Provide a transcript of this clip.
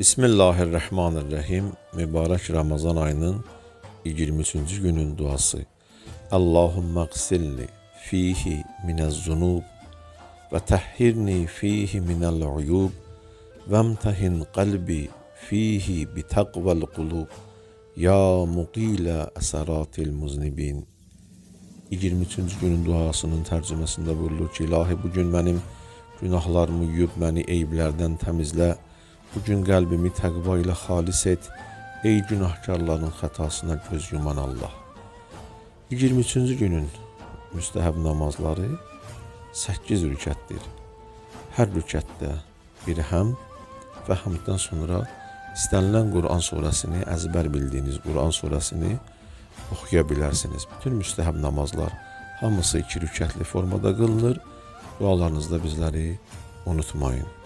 Bismillahirrahmanirrahim. Mübarek Ramazan ayının 23. günün duası. Allahümme gsilni fihi minez zunub ve tahhirni fihi minel uyub ve emtahin kalbi fihi bi takvel kulub ya mukila eseratil muznibin. 23. günün duasının tərcüməsində buyurulur ki, ilahi bugün mənim günahlarımı yuyub məni eyblərdən təmizlə. Bugün qəlbimi təqva ilə xalis et. Ey günahkarların xətasına göz yuman Allah. 23-cü günün müstəhəb namazları 8 rükətdir. Hər rükətdə bir həm və həmdən sonra istənilən Quran surəsini, əzbər bildiyiniz Quran surəsini oxuya bilərsiniz. Bütün müstəhəb namazlar hamısı iki rükətli formada qılınır. Dualarınızda bizləri unutmayın.